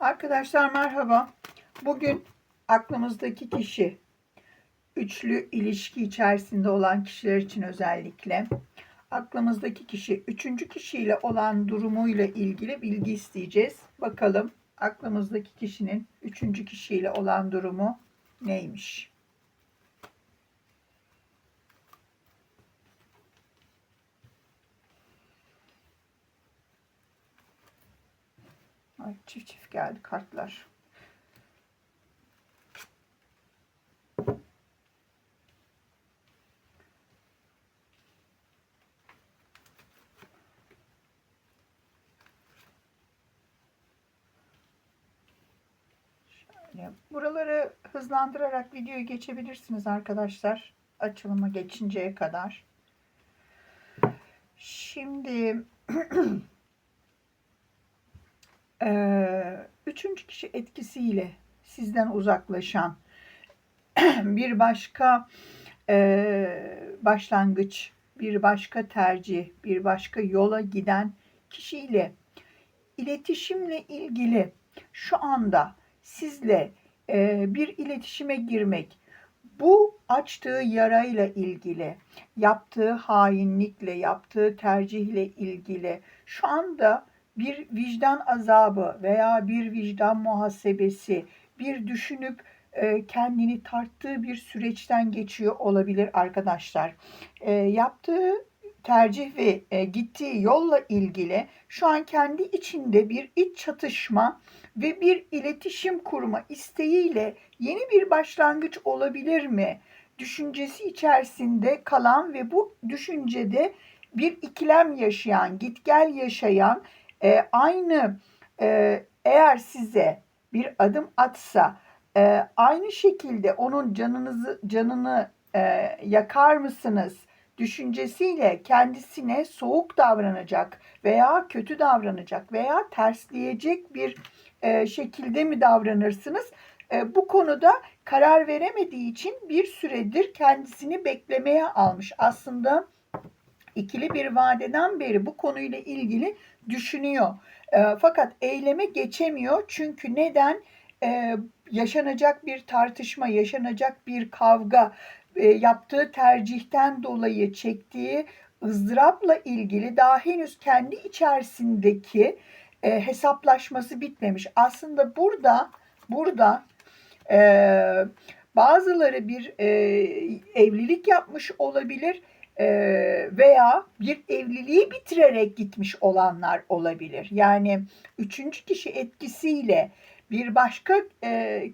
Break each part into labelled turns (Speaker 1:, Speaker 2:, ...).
Speaker 1: Arkadaşlar merhaba. Bugün aklımızdaki kişi üçlü ilişki içerisinde olan kişiler için özellikle aklımızdaki kişi üçüncü kişiyle olan durumuyla ilgili bilgi isteyeceğiz. Bakalım aklımızdaki kişinin üçüncü kişiyle olan durumu neymiş? Ay, çift çift geldi kartlar. Buraları hızlandırarak videoyu geçebilirsiniz arkadaşlar. Açılıma geçinceye kadar. Şimdi üçüncü kişi etkisiyle sizden uzaklaşan bir başka eee, başlangıç, bir başka tercih, bir başka yola giden kişiyle iletişimle ilgili şu anda sizle eee, bir iletişime girmek, bu açtığı yarayla ilgili, yaptığı hainlikle, yaptığı tercihle ilgili şu anda bir vicdan azabı veya bir vicdan muhasebesi, bir düşünüp e, kendini tarttığı bir süreçten geçiyor olabilir arkadaşlar. E, yaptığı tercih ve e, gittiği yolla ilgili şu an kendi içinde bir iç çatışma ve bir iletişim kurma isteğiyle yeni bir başlangıç olabilir mi? Düşüncesi içerisinde kalan ve bu düşüncede bir ikilem yaşayan, git gel yaşayan e, aynı e, eğer size bir adım atsa e, aynı şekilde onun canınızı canını e, yakar mısınız düşüncesiyle kendisine soğuk davranacak veya kötü davranacak veya tersleyecek bir e, şekilde mi davranırsınız? E, bu konuda karar veremediği için bir süredir kendisini beklemeye almış. Aslında ikili bir vadeden beri bu konuyla ilgili düşünüyor. E, fakat eyleme geçemiyor. Çünkü neden? E, yaşanacak bir tartışma, yaşanacak bir kavga, e, yaptığı tercihten dolayı çektiği ızdırapla ilgili daha henüz kendi içerisindeki e, hesaplaşması bitmemiş. Aslında burada burada e, bazıları bir e, evlilik yapmış olabilir veya bir evliliği bitirerek gitmiş olanlar olabilir. Yani üçüncü kişi etkisiyle bir başka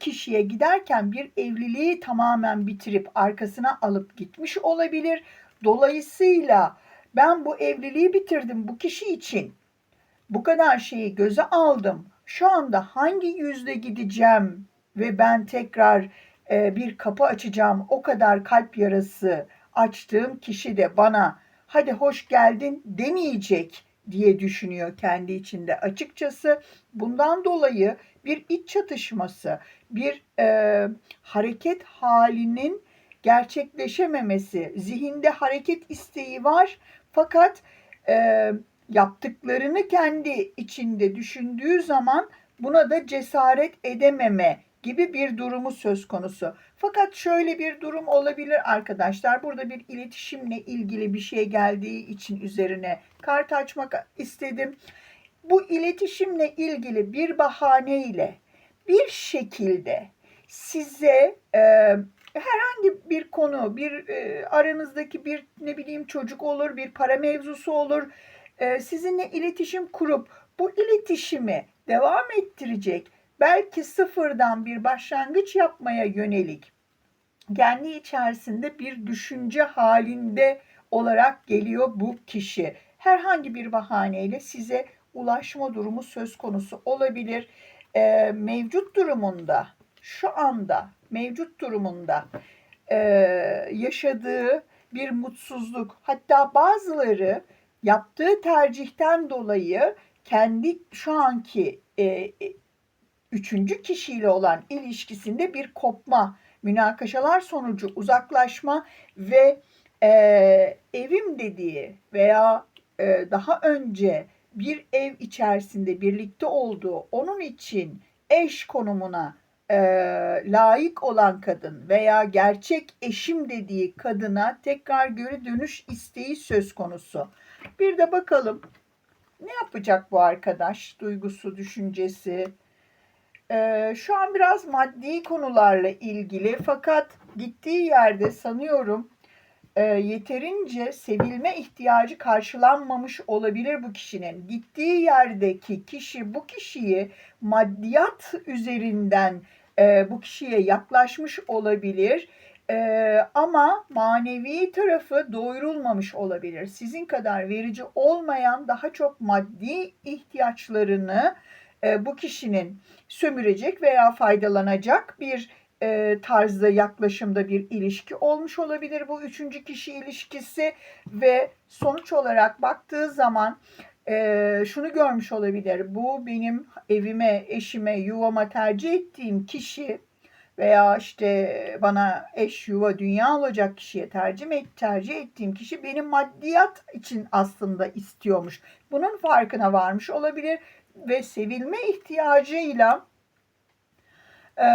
Speaker 1: kişiye giderken bir evliliği tamamen bitirip arkasına alıp gitmiş olabilir. Dolayısıyla ben bu evliliği bitirdim bu kişi için. Bu kadar şeyi göze aldım. Şu anda hangi yüzde gideceğim ve ben tekrar bir kapı açacağım o kadar kalp yarası açtığım kişi de bana hadi hoş geldin demeyecek diye düşünüyor kendi içinde açıkçası. Bundan dolayı bir iç çatışması, bir e, hareket halinin gerçekleşememesi, zihinde hareket isteği var fakat e, yaptıklarını kendi içinde düşündüğü zaman buna da cesaret edememe gibi bir durumu söz konusu. Fakat şöyle bir durum olabilir arkadaşlar. Burada bir iletişimle ilgili bir şey geldiği için üzerine kart açmak istedim. Bu iletişimle ilgili bir bahaneyle bir şekilde size e, herhangi bir konu, bir e, aranızdaki bir ne bileyim çocuk olur, bir para mevzusu olur. E, sizinle iletişim kurup bu iletişimi devam ettirecek belki sıfırdan bir başlangıç yapmaya yönelik kendi içerisinde bir düşünce halinde olarak geliyor bu kişi. Herhangi bir bahaneyle size ulaşma durumu söz konusu olabilir. Ee, mevcut durumunda, şu anda mevcut durumunda e, yaşadığı bir mutsuzluk, hatta bazıları yaptığı tercihten dolayı kendi şu anki e, üçüncü kişiyle olan ilişkisinde bir kopma, münakaşalar sonucu uzaklaşma ve e, evim dediği veya e, daha önce bir ev içerisinde birlikte olduğu, onun için eş konumuna e, layık olan kadın veya gerçek eşim dediği kadına tekrar geri dönüş isteği söz konusu. Bir de bakalım ne yapacak bu arkadaş? Duygusu, düşüncesi. Ee, şu an biraz maddi konularla ilgili fakat gittiği yerde sanıyorum e, yeterince sevilme ihtiyacı karşılanmamış olabilir bu kişinin. Gittiği yerdeki kişi bu kişiyi maddiyat üzerinden e, bu kişiye yaklaşmış olabilir. E, ama manevi tarafı doyurulmamış olabilir. Sizin kadar verici olmayan daha çok maddi ihtiyaçlarını e, bu kişinin sömürecek veya faydalanacak bir e, tarzda yaklaşımda bir ilişki olmuş olabilir bu üçüncü kişi ilişkisi ve sonuç olarak baktığı zaman e, şunu görmüş olabilir. Bu benim evime, eşime, yuvama tercih ettiğim kişi veya işte bana eş, yuva, dünya olacak kişiye tercih, et, tercih ettiğim kişi benim maddiyat için aslında istiyormuş. Bunun farkına varmış olabilir ve sevilme ihtiyacıyla e,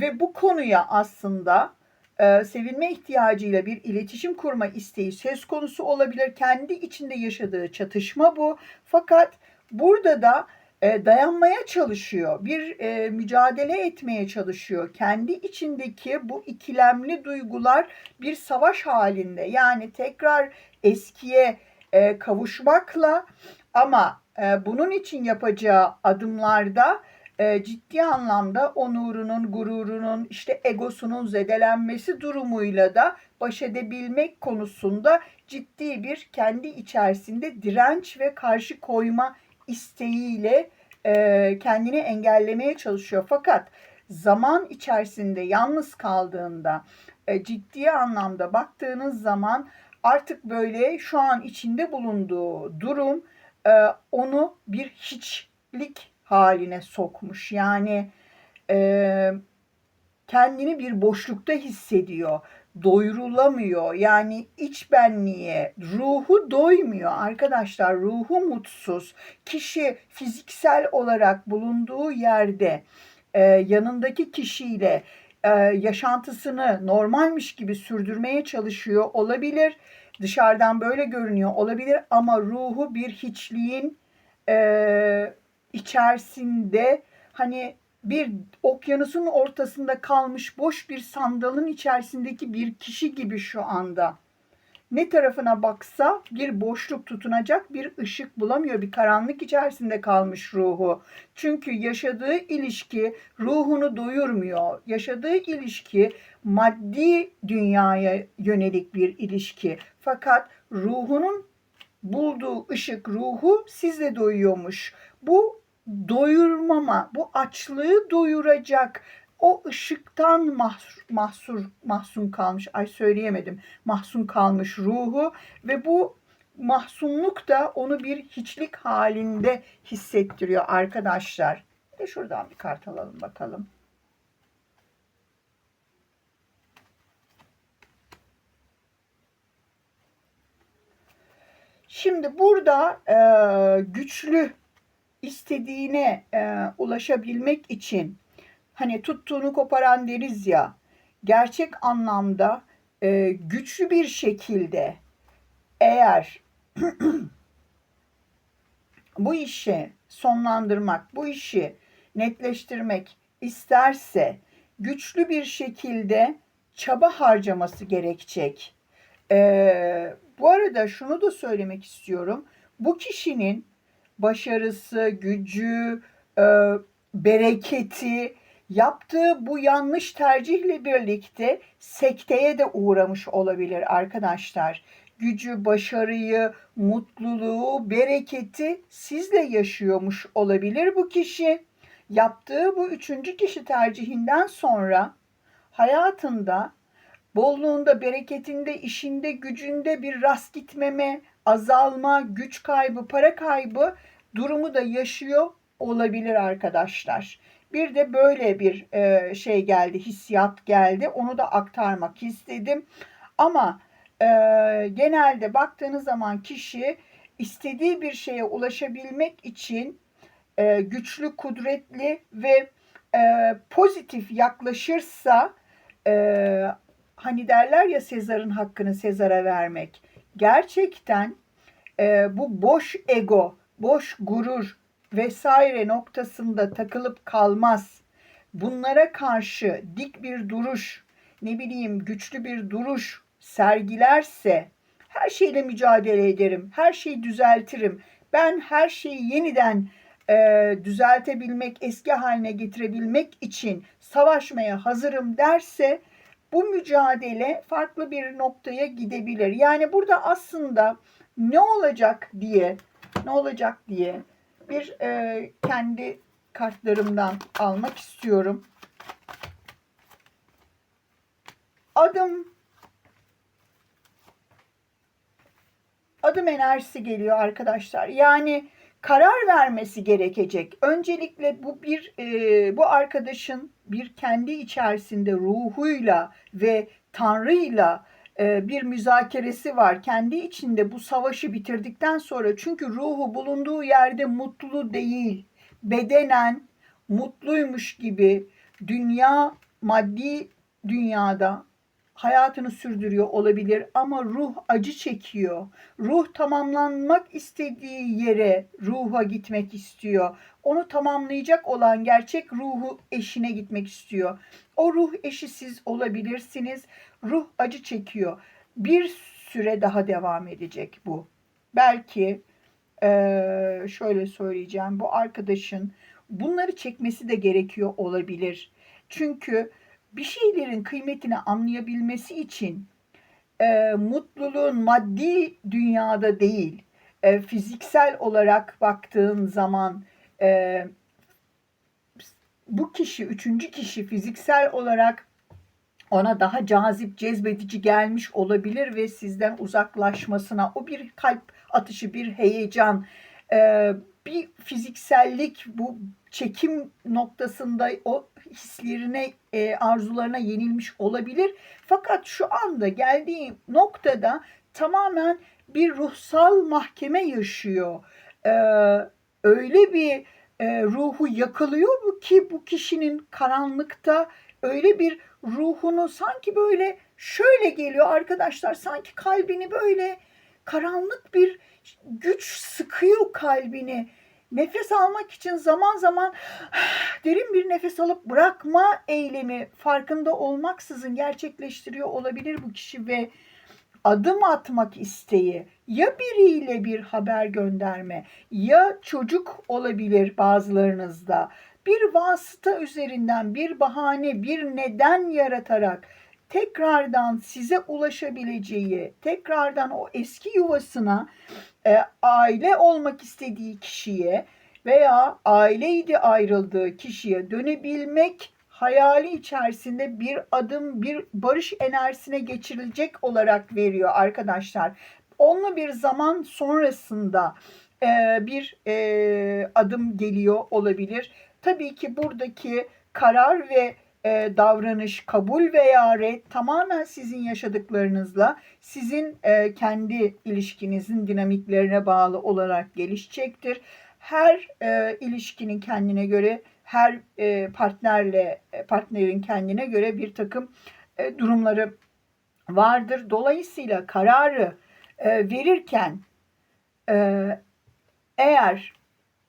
Speaker 1: ve bu konuya aslında e, sevilme ihtiyacıyla bir iletişim kurma isteği söz konusu olabilir. Kendi içinde yaşadığı çatışma bu. Fakat burada da e, dayanmaya çalışıyor, bir e, mücadele etmeye çalışıyor. Kendi içindeki bu ikilemli duygular bir savaş halinde. Yani tekrar eskiye e, kavuşmakla ama bunun için yapacağı adımlarda e, ciddi anlamda onurunun, gururunun, işte egosunun zedelenmesi durumuyla da baş edebilmek konusunda ciddi bir kendi içerisinde direnç ve karşı koyma isteğiyle e, kendini engellemeye çalışıyor. Fakat zaman içerisinde yalnız kaldığında e, ciddi anlamda baktığınız zaman artık böyle şu an içinde bulunduğu durum e, onu bir hiçlik haline sokmuş. Yani e, kendini bir boşlukta hissediyor. Doyurulamıyor. Yani iç benliğe, ruhu doymuyor arkadaşlar. Ruhu mutsuz. Kişi fiziksel olarak bulunduğu yerde e, yanındaki kişiyle e, yaşantısını normalmiş gibi sürdürmeye çalışıyor olabilir. Dışarıdan böyle görünüyor olabilir ama ruhu bir hiçliğin e, içerisinde hani bir okyanusun ortasında kalmış boş bir sandalın içerisindeki bir kişi gibi şu anda. Ne tarafına baksa bir boşluk tutunacak bir ışık bulamıyor. Bir karanlık içerisinde kalmış ruhu. Çünkü yaşadığı ilişki ruhunu doyurmuyor. Yaşadığı ilişki maddi dünyaya yönelik bir ilişki. Fakat ruhunun bulduğu ışık ruhu sizle doyuyormuş. Bu doyurmama, bu açlığı doyuracak o ışıktan mahsur, mahsur mahzun kalmış. Ay söyleyemedim. Mahzun kalmış ruhu ve bu mahzunluk da onu bir hiçlik halinde hissettiriyor arkadaşlar. Bir de şuradan bir kart alalım bakalım. Şimdi burada e, güçlü istediğine e, ulaşabilmek için hani tuttuğunu koparan deriz ya gerçek anlamda e, güçlü bir şekilde eğer bu işi sonlandırmak, bu işi netleştirmek isterse güçlü bir şekilde çaba harcaması gerekecek. Ee, bu arada şunu da söylemek istiyorum. Bu kişinin başarısı, gücü, e, bereketi, yaptığı bu yanlış tercihle birlikte sekteye de uğramış olabilir arkadaşlar. Gücü, başarıyı, mutluluğu, bereketi sizle yaşıyormuş olabilir bu kişi. Yaptığı bu üçüncü kişi tercihinden sonra hayatında bolluğunda, bereketinde, işinde, gücünde bir rast gitmeme, azalma, güç kaybı, para kaybı durumu da yaşıyor olabilir arkadaşlar. Bir de böyle bir e, şey geldi, hissiyat geldi. Onu da aktarmak istedim. Ama e, genelde baktığınız zaman kişi istediği bir şeye ulaşabilmek için e, güçlü, kudretli ve e, pozitif yaklaşırsa e, hani derler ya Sezar'ın hakkını Sezar'a vermek. Gerçekten e, bu boş ego, boş gurur vesaire noktasında takılıp kalmaz. Bunlara karşı dik bir duruş, ne bileyim güçlü bir duruş sergilerse her şeyle mücadele ederim, her şeyi düzeltirim. Ben her şeyi yeniden e, düzeltebilmek, eski haline getirebilmek için savaşmaya hazırım derse bu mücadele farklı bir noktaya gidebilir. Yani burada aslında ne olacak diye, ne olacak diye bir e, kendi kartlarımdan almak istiyorum. Adım adım enerjisi geliyor arkadaşlar. Yani karar vermesi gerekecek. Öncelikle bu bir e, bu arkadaşın bir kendi içerisinde ruhuyla ve Tanrı'yla bir müzakeresi var. Kendi içinde bu savaşı bitirdikten sonra çünkü ruhu bulunduğu yerde mutlu değil. Bedenen mutluymuş gibi dünya maddi dünyada hayatını sürdürüyor olabilir ama ruh acı çekiyor. Ruh tamamlanmak istediği yere ruha gitmek istiyor. Onu tamamlayacak olan gerçek ruhu eşine gitmek istiyor. O ruh eşi siz olabilirsiniz. Ruh acı çekiyor. Bir süre daha devam edecek bu. Belki ee, şöyle söyleyeceğim. Bu arkadaşın bunları çekmesi de gerekiyor olabilir. Çünkü bir şeylerin kıymetini anlayabilmesi için e, mutluluğun maddi dünyada değil, e, fiziksel olarak baktığın zaman e, bu kişi, üçüncü kişi fiziksel olarak ona daha cazip, cezbedici gelmiş olabilir ve sizden uzaklaşmasına o bir kalp atışı, bir heyecan, e, bir fiziksellik, bu çekim noktasında o hislerine, e, arzularına yenilmiş olabilir. Fakat şu anda geldiği noktada tamamen bir ruhsal mahkeme yaşıyor. E, öyle bir e, ruhu yakılıyor bu ki bu kişinin karanlıkta öyle bir ruhunu sanki böyle şöyle geliyor arkadaşlar sanki kalbini böyle karanlık bir güç sıkıyor kalbini. Nefes almak için zaman zaman derin bir nefes alıp bırakma eylemi farkında olmaksızın gerçekleştiriyor olabilir bu kişi ve adım atmak isteği ya biriyle bir haber gönderme ya çocuk olabilir bazılarınızda. Bir vasıta üzerinden bir bahane bir neden yaratarak tekrardan size ulaşabileceği, tekrardan o eski yuvasına e, aile olmak istediği kişiye veya aileydi ayrıldığı kişiye dönebilmek hayali içerisinde bir adım, bir barış enerjisine geçirilecek olarak veriyor arkadaşlar. Onunla bir zaman sonrasında e, bir e, adım geliyor olabilir. Tabii ki buradaki karar ve e, davranış, kabul veya red tamamen sizin yaşadıklarınızla, sizin e, kendi ilişkinizin dinamiklerine bağlı olarak gelişecektir. Her e, ilişkinin kendine göre, her e, partnerle e, partnerin kendine göre bir takım e, durumları vardır. Dolayısıyla kararı e, verirken e, eğer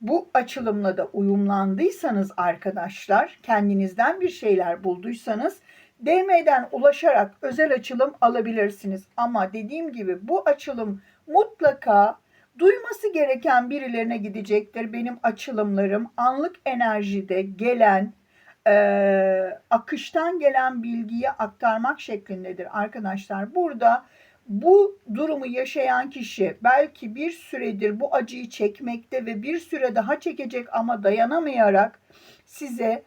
Speaker 1: bu açılımla da uyumlandıysanız arkadaşlar, kendinizden bir şeyler bulduysanız DM'den ulaşarak özel açılım alabilirsiniz. Ama dediğim gibi bu açılım mutlaka duyması gereken birilerine gidecektir. Benim açılımlarım anlık enerjide gelen, e, akıştan gelen bilgiyi aktarmak şeklindedir arkadaşlar. Burada bu durumu yaşayan kişi belki bir süredir bu acıyı çekmekte ve bir süre daha çekecek ama dayanamayarak size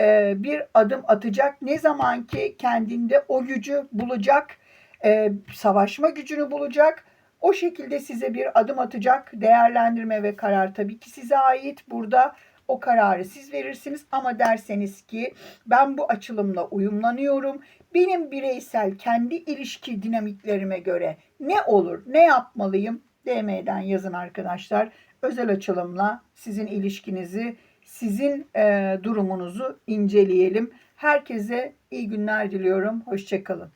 Speaker 1: e, bir adım atacak. Ne zaman ki kendinde o gücü bulacak, e, savaşma gücünü bulacak, o şekilde size bir adım atacak. Değerlendirme ve karar tabii ki size ait. Burada o kararı siz verirsiniz ama derseniz ki ben bu açılımla uyumlanıyorum. Benim bireysel kendi ilişki dinamiklerime göre ne olur, ne yapmalıyım? DM'den yazın arkadaşlar. özel açılımla sizin ilişkinizi, sizin e, durumunuzu inceleyelim. Herkese iyi günler diliyorum. Hoşçakalın.